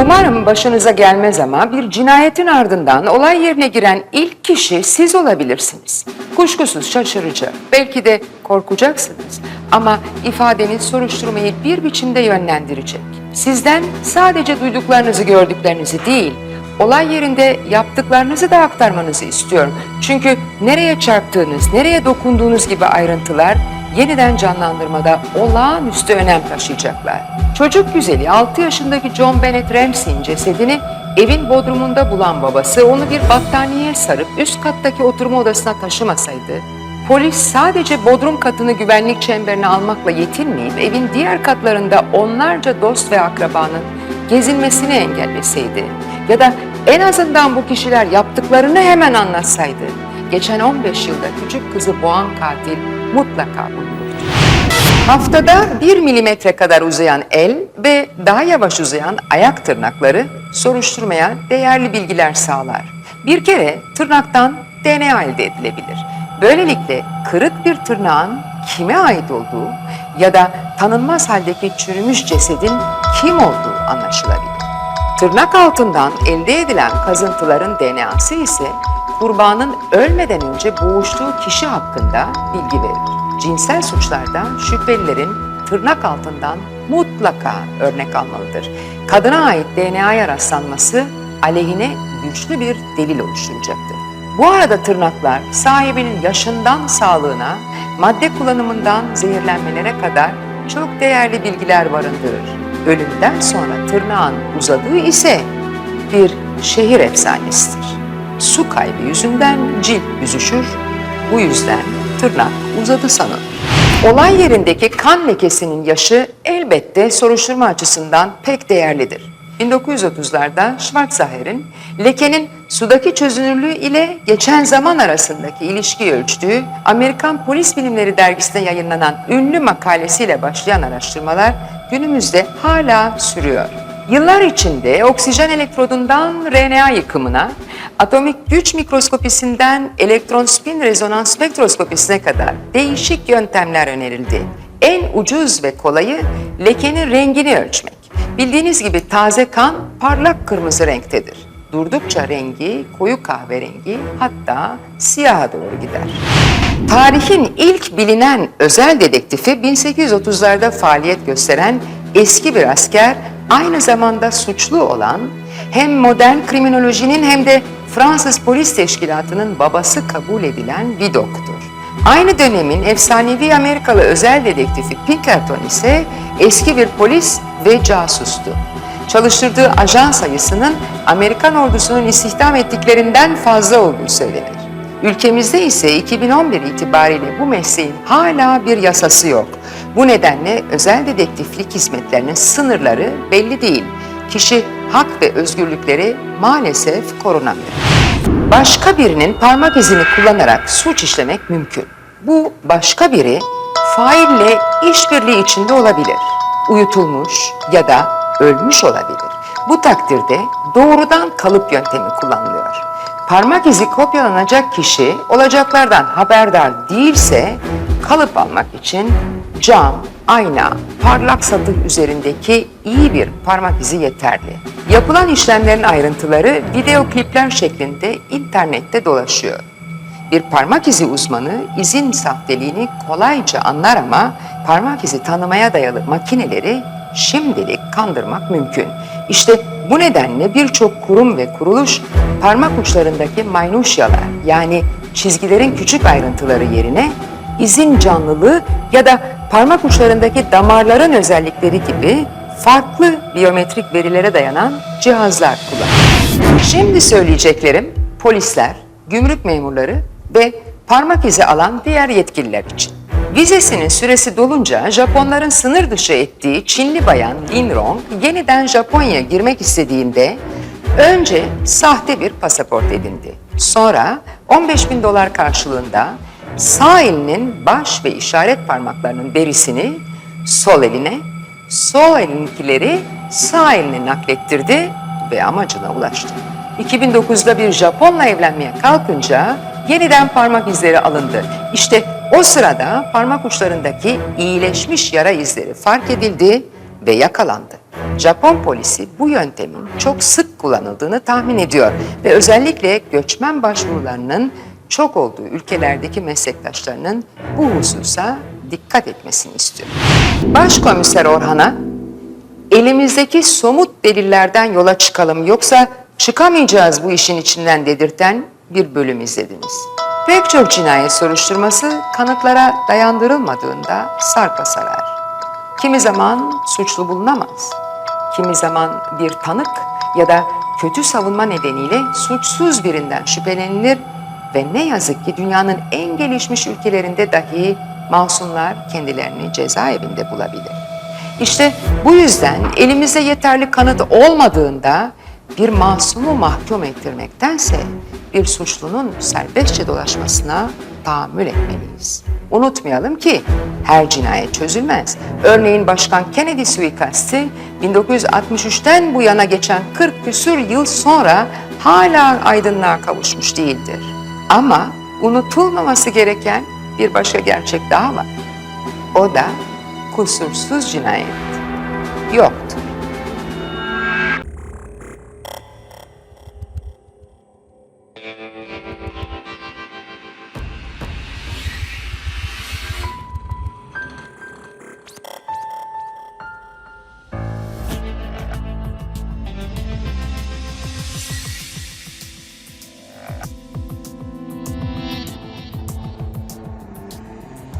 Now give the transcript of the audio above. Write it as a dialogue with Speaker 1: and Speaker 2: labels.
Speaker 1: Umarım başınıza gelmez ama bir cinayetin ardından olay yerine giren ilk kişi siz olabilirsiniz. Kuşkusuz şaşırıcı, belki de korkacaksınız ama ifadeniz soruşturmayı bir biçimde yönlendirecek. Sizden sadece duyduklarınızı gördüklerinizi değil, olay yerinde yaptıklarınızı da aktarmanızı istiyorum. Çünkü nereye çarptığınız, nereye dokunduğunuz gibi ayrıntılar yeniden canlandırmada olağanüstü önem taşıyacaklar. Çocuk güzeli 6 yaşındaki John Bennett Ramsey'in cesedini evin bodrumunda bulan babası onu bir battaniyeye sarıp üst kattaki oturma odasına taşımasaydı, polis sadece bodrum katını güvenlik çemberine almakla yetinmeyip evin diğer katlarında onlarca dost ve akrabanın gezinmesini engelleseydi ya da en azından bu kişiler yaptıklarını hemen anlatsaydı, geçen 15 yılda küçük kızı boğan katil mutlaka bulunurdu. Haftada 1 milimetre kadar uzayan el ve daha yavaş uzayan ayak tırnakları soruşturmaya değerli bilgiler sağlar. Bir kere tırnaktan DNA elde edilebilir. Böylelikle kırık bir tırnağın kime ait olduğu ya da tanınmaz haldeki çürümüş cesedin kim olduğu anlaşılabilir. Tırnak altından elde edilen kazıntıların DNA'sı ise kurbanın ölmeden önce boğuştuğu kişi hakkında bilgi verir. Cinsel suçlarda şüphelilerin tırnak altından mutlaka örnek almalıdır. Kadına ait DNA'ya rastlanması aleyhine güçlü bir delil oluşturacaktır. Bu arada tırnaklar sahibinin yaşından sağlığına, madde kullanımından zehirlenmelere kadar çok değerli bilgiler barındırır. Ölümden sonra tırnağın uzadığı ise bir şehir efsanesidir. Su kaybı yüzünden cilt büzüşür, bu yüzden tırnak uzadı sanılır. Olay yerindeki kan lekesinin yaşı elbette soruşturma açısından pek değerlidir. 1930'larda Schwarzschild'in lekenin sudaki çözünürlüğü ile geçen zaman arasındaki ilişkiyi ölçtüğü Amerikan Polis Bilimleri dergisinde yayınlanan ünlü makalesiyle başlayan araştırmalar günümüzde hala sürüyor. Yıllar içinde oksijen elektrodundan RNA yıkımına, atomik güç mikroskopisinden elektron spin rezonans spektroskopisine kadar değişik yöntemler önerildi. En ucuz ve kolayı lekenin rengini ölçmek. Bildiğiniz gibi taze kan parlak kırmızı renktedir. Durdukça rengi koyu kahverengi hatta siyaha doğru gider. Tarihin ilk bilinen özel dedektifi 1830'larda faaliyet gösteren eski bir asker, aynı zamanda suçlu olan hem modern kriminolojinin hem de Fransız polis teşkilatının babası kabul edilen Vidoc'tur. Aynı dönemin efsanevi Amerikalı özel dedektifi Pinkerton ise eski bir polis ve casustu. Çalıştırdığı ajan sayısının Amerikan ordusunun istihdam ettiklerinden fazla olduğu söylenir. Ülkemizde ise 2011 itibariyle bu mesleğin hala bir yasası yok. Bu nedenle özel dedektiflik hizmetlerinin sınırları belli değil. Kişi hak ve özgürlükleri maalesef korunamıyor. Başka birinin parmak izini kullanarak suç işlemek mümkün. Bu başka biri faille işbirliği içinde olabilir. Uyutulmuş ya da ölmüş olabilir. Bu takdirde doğrudan kalıp yöntemi kullanılıyor. Parmak izi kopyalanacak kişi olacaklardan haberdar değilse kalıp almak için cam, ayna, parlak satır üzerindeki iyi bir parmak izi yeterli. Yapılan işlemlerin ayrıntıları video klipler şeklinde internette dolaşıyor. Bir parmak izi uzmanı izin sahteliğini kolayca anlar ama parmak izi tanımaya dayalı makineleri şimdilik kandırmak mümkün. İşte bu nedenle birçok kurum ve kuruluş parmak uçlarındaki maynuşyalar yani çizgilerin küçük ayrıntıları yerine izin canlılığı ya da parmak uçlarındaki damarların özellikleri gibi farklı biyometrik verilere dayanan cihazlar kullanır. Şimdi söyleyeceklerim polisler, gümrük memurları ve parmak izi alan diğer yetkililer için. Vizesinin süresi dolunca Japonların sınır dışı ettiği Çinli bayan Lin Rong yeniden Japonya'ya girmek istediğinde önce sahte bir pasaport edindi. Sonra 15 bin dolar karşılığında sağ elinin baş ve işaret parmaklarının berisini sol eline, sol elinkileri sağ eline naklettirdi ve amacına ulaştı. 2009'da bir Japonla evlenmeye kalkınca yeniden parmak izleri alındı. İşte o sırada parmak uçlarındaki iyileşmiş yara izleri fark edildi ve yakalandı. Japon polisi bu yöntemin çok sık kullanıldığını tahmin ediyor ve özellikle göçmen başvurularının çok olduğu ülkelerdeki meslektaşlarının bu hususa dikkat etmesini istiyor. Başkomiser Orhan'a elimizdeki somut delillerden yola çıkalım yoksa çıkamayacağız bu işin içinden dedirten bir bölüm izlediniz. Pek çok cinayet soruşturması kanıtlara dayandırılmadığında sarpa sarar. Kimi zaman suçlu bulunamaz. Kimi zaman bir tanık ya da kötü savunma nedeniyle suçsuz birinden şüphelenilir ve ne yazık ki dünyanın en gelişmiş ülkelerinde dahi masumlar kendilerini cezaevinde bulabilir. İşte bu yüzden elimizde yeterli kanıt olmadığında bir masumu mahkum ettirmektense bir suçlunun serbestçe dolaşmasına tahammül etmeliyiz. Unutmayalım ki her cinayet çözülmez. Örneğin Başkan Kennedy suikasti 1963'ten bu yana geçen 40 küsür yıl sonra hala aydınlığa kavuşmuş değildir. Ama unutulmaması gereken bir başka gerçek daha var. O da kusursuz cinayet yoktur.